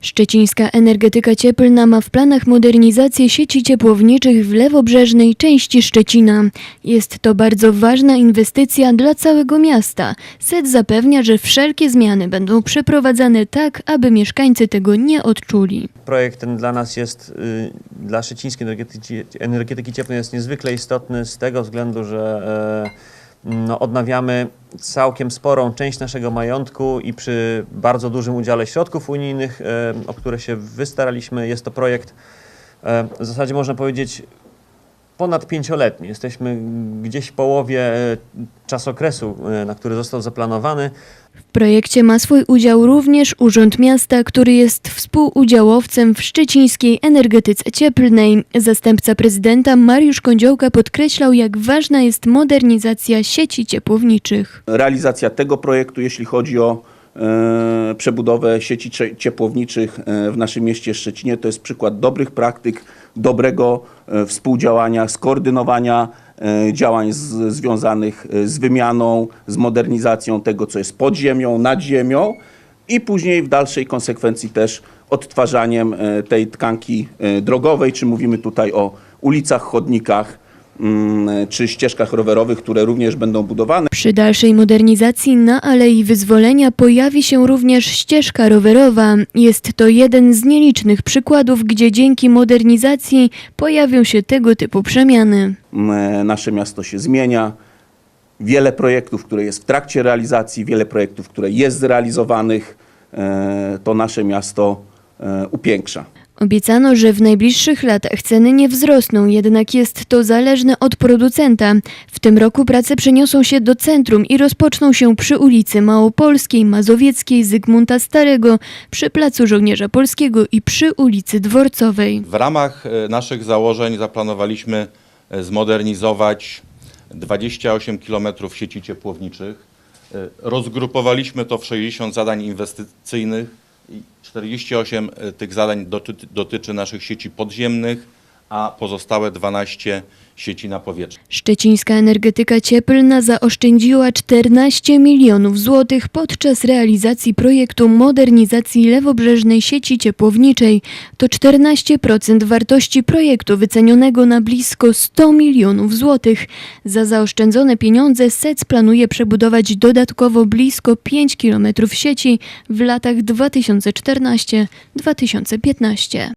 Szczecińska energetyka cieplna ma w planach modernizację sieci ciepłowniczych w lewobrzeżnej części Szczecina. Jest to bardzo ważna inwestycja dla całego miasta. SET zapewnia, że wszelkie zmiany będą przeprowadzane tak, aby mieszkańcy tego nie odczuli. Projekt ten dla nas jest, y, dla szczecińskiej energetyki, energetyki cieplnej jest niezwykle istotny z tego względu, że e, no, odnawiamy całkiem sporą część naszego majątku i przy bardzo dużym udziale środków unijnych, e, o które się wystaraliśmy, jest to projekt e, w zasadzie można powiedzieć ponad pięcioletni. Jesteśmy gdzieś w połowie e, czasokresu, na który został zaplanowany. Projekcie ma swój udział również Urząd Miasta, który jest współudziałowcem w szczecińskiej energetyce cieplnej. Zastępca prezydenta Mariusz Kądziołka podkreślał, jak ważna jest modernizacja sieci ciepłowniczych. realizacja tego projektu, jeśli chodzi o przebudowę sieci cie- ciepłowniczych e, w naszym mieście Szczecinie, to jest przykład dobrych praktyk, dobrego e, współdziałania, skoordynowania e, działań z, związanych e, z wymianą, z modernizacją tego, co jest pod ziemią, nad ziemią i później w dalszej konsekwencji też odtwarzaniem e, tej tkanki e, drogowej, czy mówimy tutaj o ulicach, chodnikach, czy ścieżkach rowerowych, które również będą budowane. Przy dalszej modernizacji na Alei Wyzwolenia pojawi się również ścieżka rowerowa. Jest to jeden z nielicznych przykładów, gdzie dzięki modernizacji pojawią się tego typu przemiany. Mm, nasze miasto się zmienia. Wiele projektów, które jest w trakcie realizacji, wiele projektów, które jest zrealizowanych, e, to nasze miasto e, upiększa. Obiecano, że w najbliższych latach ceny nie wzrosną, jednak jest to zależne od producenta. W tym roku prace przeniosą się do centrum i rozpoczną się przy ulicy Małopolskiej, Mazowieckiej, Zygmunta Starego, przy Placu Żołnierza Polskiego i przy ulicy Dworcowej. W ramach e, naszych założeń zaplanowaliśmy e, zmodernizować 28 km sieci ciepłowniczych. E, Rozgrupowaliśmy to w 60 zadań inwestycyjnych 48 e, tych zadań doty- dotyczy naszych sieci podziemnych, a pozostałe 12 sieci na powietrzu. Szczecińska energetyka cieplna zaoszczędziła 14 milionów złotych podczas realizacji projektu modernizacji lewobrzeżnej sieci ciepłowniczej. To 14% wartości projektu wycenionego na blisko 100 milionów złotych. Za zaoszczędzone pieniądze SEC planuje przebudować dodatkowo blisko 5 kilometrów sieci w latach 2014-2015.